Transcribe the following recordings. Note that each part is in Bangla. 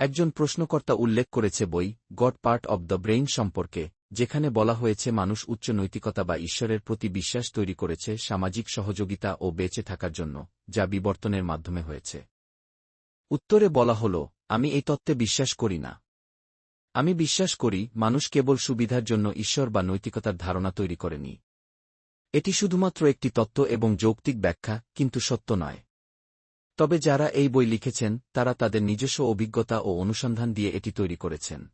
একজন প্রশ্নকর্তা উল্লেখ করেছে বই, God part of the brain সম্পর্কে, যেখানে বলা হয়েছে মানুষ উচ্চ নৈতিকতা বা ঈশ্বরের প্রতি বিশ্বাস তৈরি করেছে সামাজিক সহযোগিতা ও বেঁচে থাকার জন্য, যা বিবর্তনের মাধ্যমে হয়েছে। উত্তরে বলা হল, আমি এই তত্ত্বে বিশ্বাস করি না। আমি বিশ্বাস করি, মানুষ কেবল সুবিধার জন্য ঈশ্বর বা নৈতিকতার ধারণা তৈরি করেনি। এটি শুধুমাত্র একটি তত্ত্ব এবং যৌক্তিক ব্যাখ্যা, কিন্তু সত্য নয়। তবে যারা এই বই লিখেছেন, তারা তাদের নিজস্ব অভিজ্ঞতা ও অনুসন্ধান দিয়ে এটি তৈরি করেছেন।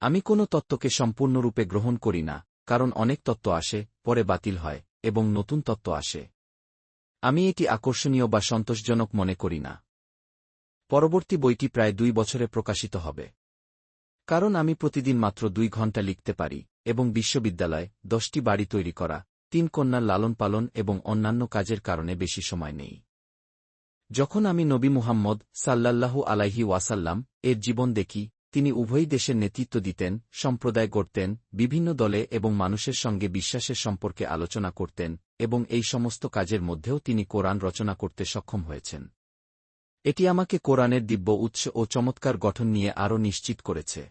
আমি কোনো তত্ত্বকে সম্পূর্ণরূপে গ্রহণ করি না, কারণ অনেক তত্ত্ব আসে, পরে বাতিল হয়, এবং নতুন তত্ত্ব আসে। আমি এটি আকর্ষণীয় বা সন্তোষজনক মনে করি না। পরবর্তী বইটি প্রায় দুই বছরে প্রকাশিত হবে। কারণ আমি প্রতিদিন মাত্র দুই ঘণ্টা লিখতে পারি, এবং বিশ্ববিদ্যালয় দশটি বাড়ি তৈরি করা, তিন কন্যার লালন পালন এবং অন্যান্য কাজের কারণে বেশি সময় নেই। যখন আমি নবী মুহাম্মদ সাল্লাল্লাহু আলাইহি ওয়াসাল্লাম এর জীবন দেখি, তিনি উভয় দেশের নেতৃত্ব দিতেন, সম্প্রদায় গড়তেন, বিভিন্ন দলে এবং মানুষের সঙ্গে বিশ্বাসের সম্পর্কে আলোচনা করতেন এবং এই সমস্ত কাজের মধ্যেও তিনি কোরআন রচনা করতে সক্ষম হয়েছেন। এটি আমাকে কোরআনের দিব্য উৎস ও চমৎকার গঠন নিয়ে আরও নিশ্চিত করেছে।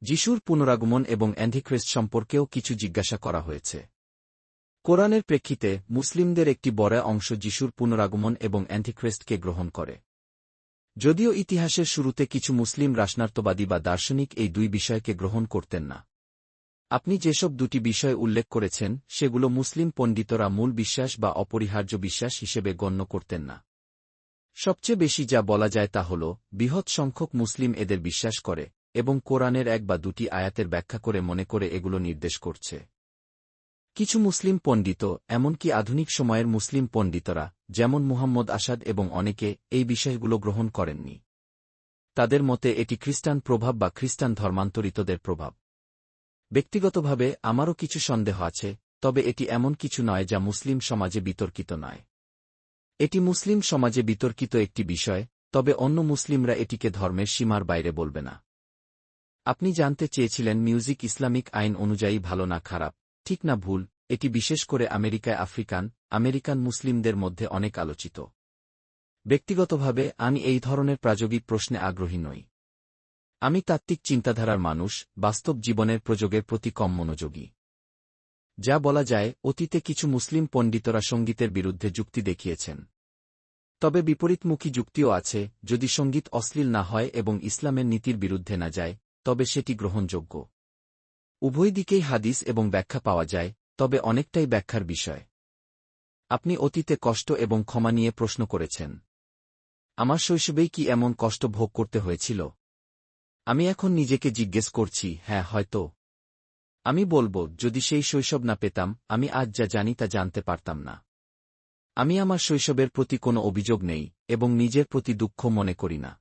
যিশুর পুনরাগমন এবং অ্যান্টিক্রেস্ট সম্পর্কেও কিছু জিজ্ঞাসা করা হয়েছে। কোরআনের প্রেক্ষিতে মুসলিমদের একটি বড় অংশ যিশুর পুনরাগমন এবং অ্যান্টিক্রেস্টকে গ্রহণ করে। যদিও ইতিহাসের শুরুতে কিছু মুসলিম রাসনার্থবাদী বা দার্শনিক এই দুই বিষয়কে গ্রহণ করতেন না। আপনি যেসব দুটি বিষয় উল্লেখ করেছেন, সেগুলো মুসলিম পণ্ডিতরা মূল বিশ্বাস বা অপরিহার্য বিশ্বাস হিসেবে গণ্য করতেন না। সবচেয়ে বেশি যা বলা যায় তা হল, বৃহৎ সংখ্যক মুসলিম এদের বিশ্বাস করে এবং কোরআনের এক বা দুটি আয়াতের ব্যাখ্যা করে মনে করে এগুলো নির্দেশ করছে। কিছু মুসলিম পণ্ডিত, এমনকি আধুনিক সময়ের মুসলিম পণ্ডিতরা, যেমন মুহাম্মদ আসাদ এবং অনেকে, এই বিষয়গুলো গ্রহণ করেননি। তাদের মতে এটি খ্রিস্টান প্রভাব বা খ্রিস্টান ধর্মান্তরিতদের প্রভাব। ব্যক্তিগতভাবে, আমারও কিছু সন্দেহ আছে, তবে এটি এমন কিছু নয় যা মুসলিম সমাজে বিতর্কিত নয়। এটি মুসলিম সমাজে বিতর্কিত একটি বিষয়, তবে অন্য মুসলিমরা এটিকে ধর্মের সীমার বাইরে বলবে না। আপনি জানতে চেয়েছিলেন মিউজিক ইসলামিক আইন অনুযায়ী ভালো না খারাপ। ঠিক না ভুল, এটি বিশেষ করে আমেরিকায় আফ্রিকান, আমেরিকান মুসলিমদের মধ্যে অনেক আলোচিত। ব্যক্তিগতভাবে, আমি এই ধরনের প্রাযোগিক প্রশ্নে আগ্রহী নই। আমি তাত্ত্বিক চিন্তাধারার মানুষ, বাস্তব জীবনের প্রযোগের প্রতি কম মনোযোগী। যা বলা যায়, অতীতে কিছু মুসলিম পণ্ডিতরা সঙ্গীতের বিরুদ্ধে যুক্তি দেখিয়েছেন। তবে বিপরীতমুখী যুক্তিও আছে, যদি সংগীত অশ্লীল না হয় এবং ইসলামের নীতির বিরুদ্ধে না যায়, তবে সেটি গ্রহণযোগ্য। উভয় দিকেই হাদিস এবং ব্যাখ্যা পাওয়া যায়, তবে অনেকটাই ব্যাখ্যার বিষয়। আপনি অতীতে কষ্ট এবং ক্ষমা নিয়ে প্রশ্ন করেছেন। আমার শৈশবেই কি এমন কষ্ট ভোগ করতে হয়েছিল? আমি এখন নিজেকে জিজ্ঞেস করছি হ্যাঁ হয়তো। আমি বলব, যদি সেই শৈশব না পেতাম, আমি আজ যা জানি তা জানতে পারতাম না। আমি আমার শৈশবের প্রতি কোনো অভিযোগ নেই, এবং নিজের প্রতি দুঃখ মনে করি না।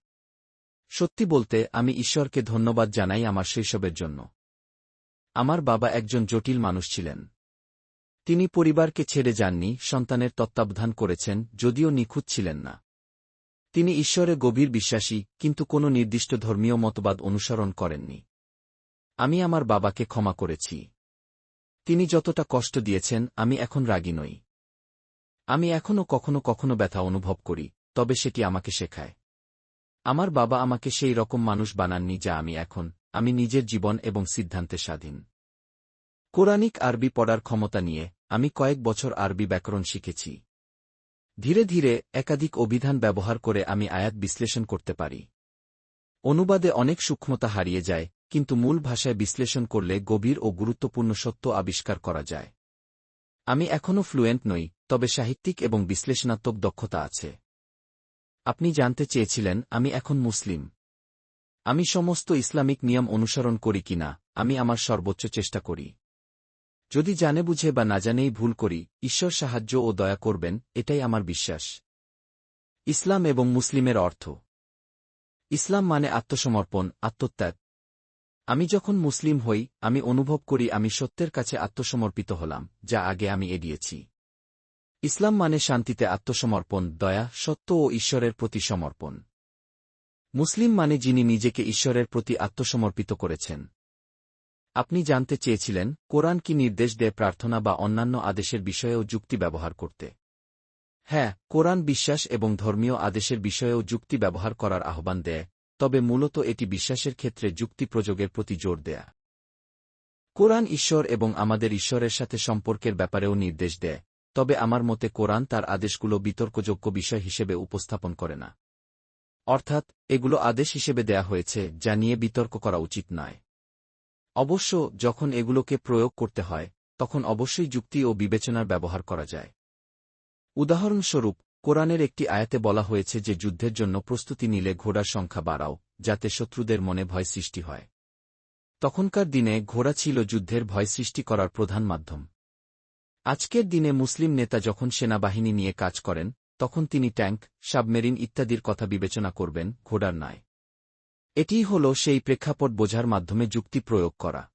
সত্যি বলতে, আমি ঈশ্বরকে ধন্যবাদ জানাই আমার শৈশবের জন্য। আমার বাবা একজন জটিল মানুষ ছিলেন। তিনি পরিবারকে ছেড়ে যাননি, সন্তানের তত্ত্বাবধান করেছেন, যদিও নিখুঁত ছিলেন না। তিনি ঈশ্বরে গভীর বিশ্বাসী, কিন্তু কোনো নির্দিষ্ট ধর্মীয় মতবাদ অনুসরণ করেননি। আমি আমার বাবাকে ক্ষমা করেছি। তিনি যতটা কষ্ট দিয়েছেন, আমি এখন রাগী নই। আমি এখনও কখনো কখনো ব্যথা অনুভব করি, তবে সেটি আমাকে শেখায়। আমার বাবা আমাকে সেই রকম মানুষ বানাননি যা আমি এখন আমি নিজের জীবন এবং সিদ্ধান্তে স্বাধীন। কোরআনিক আরবি পড়ার ক্ষমতা নিয়ে আমি কয়েক বছর আরবি ব্যাকরণ শিখেছি। ধীরে ধীরে একাধিক অভিধান ব্যবহার করে আমি আয়াত বিশ্লেষণ করতে পারি। অনুবাদে অনেক সূক্ষ্মতা হারিয়ে যায়, কিন্তু মূল ভাষায় বিশ্লেষণ করলে গভীর ও গুরুত্বপূর্ণ সত্য আবিষ্কার করা যায়। আমি এখনও ফ্লুয়েন্ট নই, তবে সাহিত্যিক এবং বিশ্লেষণাত্মক দক্ষতা আছে। আপনি জানতে চেয়েছিলেন, আমি এখন মুসলিম। আমি সমস্ত ইসলামিক নিয়ম অনুসরণ করি কিনা আমি আমার সর্বোচ্চ চেষ্টা করি। যদি জানে বুঝে বা না জানেই ভুল করি, ঈশ্বর সাহায্য ও দয়া করবেন, এটাই আমার বিশ্বাস। ইসলাম এবং মুসলিমের অর্থ। ইসলাম মানে আত্মসমর্পণ, আত্মত্যাগ। আমি যখন মুসলিম হই, আমি অনুভব করি আমি সত্যের কাছে আত্মসমর্পিত হলাম, যা আগে আমি এড়িয়েছি ইসলাম মানে শান্তিতে আত্মসমর্পণ, দয়া, সত্য ও ঈশ্বরের প্রতি সমর্পণ। মুসলিম মানে যিনি নিজেকে ঈশ্বরের প্রতি আত্মসমর্পিত করেছেন। আপনি জানতে চেয়েছিলেন, কোরআন কি নির্দেশ দেয় প্রার্থনা বা অন্যান্য আদেশের বিষয়েও যুক্তি ব্যবহার করতে। হ্যাঁ কোরআন বিশ্বাস এবং ধর্মীয় আদেশের বিষয়েও যুক্তি ব্যবহার করার আহ্বান দেয়, তবে মূলত এটি বিশ্বাসের ক্ষেত্রে যুক্তি প্রযোগের প্রতি জোর দেয়া। কোরআন ঈশ্বর এবং আমাদের ঈশ্বরের সাথে সম্পর্কের ব্যাপারেও নির্দেশ দেয়, তবে আমার মতে কোরআন তার আদেশগুলো বিতর্কযোগ্য বিষয় হিসেবে উপস্থাপন করে না। অর্থাৎ, এগুলো আদেশ হিসেবে দেয়া হয়েছে, যা নিয়ে বিতর্ক করা উচিত নয়। অবশ্য, যখন এগুলোকে প্রয়োগ করতে হয়, তখন অবশ্যই যুক্তি ও বিবেচনার ব্যবহার করা যায়। উদাহরণস্বরূপ, কোরআনের একটি আয়াতে বলা হয়েছে যে যুদ্ধের জন্য প্রস্তুতি নিলে ঘোড়ার সংখ্যা বাড়াও, যাতে শত্রুদের মনে ভয় সৃষ্টি হয়। তখনকার দিনে ঘোড়া ছিল যুদ্ধের ভয় সৃষ্টি করার প্রধান মাধ্যম। আজকের দিনে মুসলিম নেতা যখন সেনাবাহিনী নিয়ে কাজ করেন তখন তিনি ট্যাঙ্ক, সাবমেরিন ইত্যাদির কথা বিবেচনা করবেন, ঘোড়ার নয় এটিই হল সেই প্রেক্ষাপট বোঝার মাধ্যমে যুক্তি প্রয়োগ করা।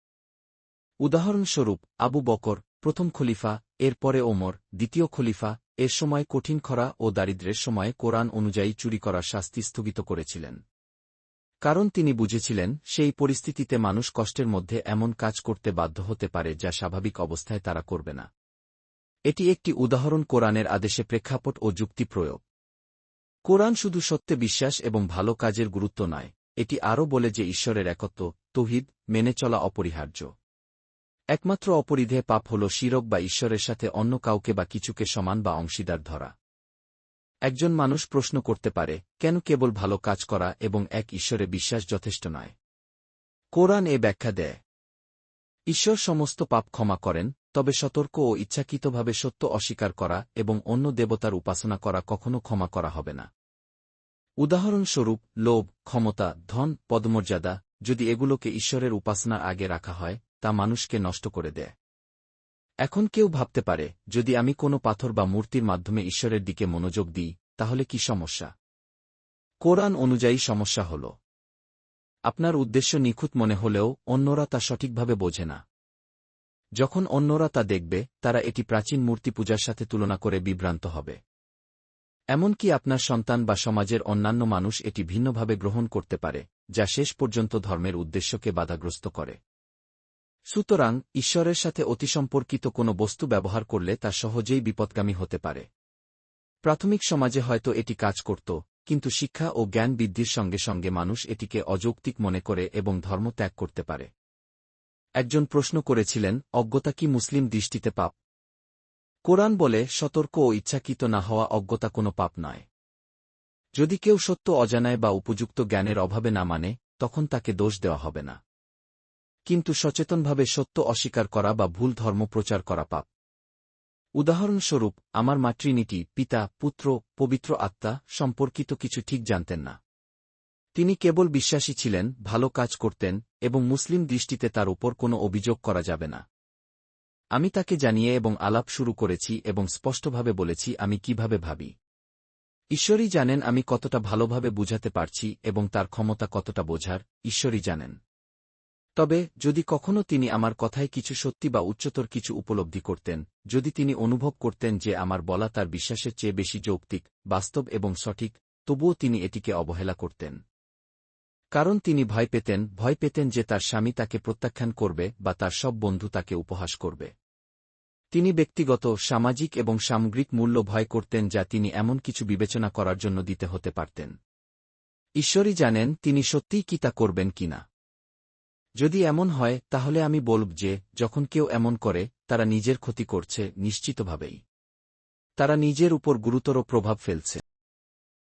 উদাহরণস্বরূপ, আবু বকর, প্রথম খলিফা, এরপরে ওমর, দ্বিতীয় খলিফা, এর সময় কঠিন খরা ও দারিদ্র্যের সময়ে কোরআন অনুযায়ী চুরি করার শাস্তি স্থগিত করেছিলেন। কারণ তিনি বুঝেছিলেন, সেই পরিস্থিতিতে মানুষ কষ্টের মধ্যে এমন কাজ করতে বাধ্য হতে পারে যা স্বাভাবিক অবস্থায় তারা করবে না। এটি একটি উদাহরণ কোরআনের আদেশে প্রেক্ষাপট ও যুক্তি প্রয়োগ। কোরআন শুধু সত্যে বিশ্বাস এবং ভালো কাজের গুরুত্ব নয়, এটি আরও বলে যে ঈশ্বরের একত্ব, তহিদ, মেনে চলা অপরিহার্য। একমাত্র অপরিধে পাপ হল শিরক বা ঈশ্বরের সাথে অন্য কাউকে বা কিছুকে সমান বা অংশীদার ধরা। একজন মানুষ প্রশ্ন করতে পারে, কেন কেবল ভালো কাজ করা এবং এক ঈশ্বরে বিশ্বাস যথেষ্ট নয়? কোরআন এ ব্যাখ্যা দেয়, ঈশ্বর সমস্ত পাপ ক্ষমা করেন তবে সতর্ক ও ইচ্ছাকৃতভাবে সত্য অস্বীকার করা এবং অন্য দেবতার উপাসনা করা কখনো ক্ষমা করা হবে না। উদাহরণস্বরূপ, লোভ, ক্ষমতা, ধন, পদমর্যাদা, যদি এগুলোকে ঈশ্বরের উপাসনার আগে রাখা হয়, তা মানুষকে নষ্ট করে দেয়। এখন কেউ ভাবতে পারে, যদি আমি কোনো পাথর বা মূর্তির মাধ্যমে ঈশ্বরের দিকে মনোযোগ দিই, তাহলে কি সমস্যা? কোরআন অনুযায়ী সমস্যা হল, আপনার উদ্দেশ্য নিখুঁত মনে হলেও অন্যরা তা সঠিকভাবে বোঝে না। যখন অন্যরা তা দেখবে, তারা এটি প্রাচীন মূর্তি পূজার সাথে তুলনা করে বিভ্রান্ত হবে। এমনকি আপনার সন্তান বা সমাজের অন্যান্য মানুষ এটি ভিন্নভাবে গ্রহণ করতে পারে, যা শেষ পর্যন্ত ধর্মের উদ্দেশ্যকে বাধাগ্রস্ত করে। সুতরাং, ঈশ্বরের সাথে অতিসম্পর্কিত কোনো বস্তু ব্যবহার করলে তা সহজেই বিপদগামী হতে পারে। প্রাথমিক সমাজে হয়তো এটি কাজ করত, কিন্তু শিক্ষা ও জ্ঞান বৃদ্ধির সঙ্গে সঙ্গে মানুষ এটিকে অযৌক্তিক মনে করে এবং ধর্ম ত্যাগ করতে পারে। একজন প্রশ্ন করেছিলেন, অজ্ঞতা কি মুসলিম দৃষ্টিতে পাপ? কোরআন বলে, সতর্ক ও ইচ্ছাকৃত না হওয়া অজ্ঞতা কোনো পাপ নয়। যদি কেউ সত্য অজানায় বা উপযুক্ত জ্ঞানের অভাবে না মানে তখন তাকে দোষ দেওয়া হবে না। কিন্তু সচেতনভাবে সত্য অস্বীকার করা বা ভুল ধর্ম প্রচার করা পাপ। উদাহরণস্বরূপ, আমার মাতৃনীতি, পিতা, পুত্র, পবিত্র আত্মা সম্পর্কিত কিছু ঠিক জানতেন না। তিনি কেবল বিশ্বাসী ছিলেন, ভালো কাজ করতেন, এবং মুসলিম দৃষ্টিতে তার উপর কোনো অভিযোগ করা যাবে না। আমি তাকে জানিয়ে এবং আলাপ শুরু করেছি এবং স্পষ্টভাবে বলেছি আমি কীভাবে ভাবি। ঈশ্বরই জানেন আমি কতটা ভালোভাবে বুঝাতে পারছি এবং তার ক্ষমতা কতটা বোঝার, ঈশ্বরই জানেন। তবে, যদি কখনো তিনি আমার কথায় কিছু সত্যি বা উচ্চতর কিছু উপলব্ধি করতেন, যদি তিনি অনুভব করতেন যে আমার বলা তার বিশ্বাসের চেয়ে বেশি যৌক্তিক, বাস্তব এবং সঠিক, তবুও তিনি এটিকে অবহেলা করতেন। কারণ তিনি ভয় পেতেন ভয় পেতেন যে তার স্বামী তাকে প্রত্যাখ্যান করবে বা তার সব বন্ধু তাকে উপহাস করবে। তিনি ব্যক্তিগত, সামাজিক এবং সামগ্রিক মূল্য ভয় করতেন যা তিনি এমন কিছু বিবেচনা করার জন্য দিতে হতে পারতেন। ঈশ্বরই জানেন তিনি সত্যিই কি তা করবেন কিনা যদি এমন হয়, তাহলে আমি বলব যে, যখন কেউ এমন করে, তারা নিজের ক্ষতি করছে, নিশ্চিতভাবেই। তারা নিজের উপর গুরুতর প্রভাব ফেলছে।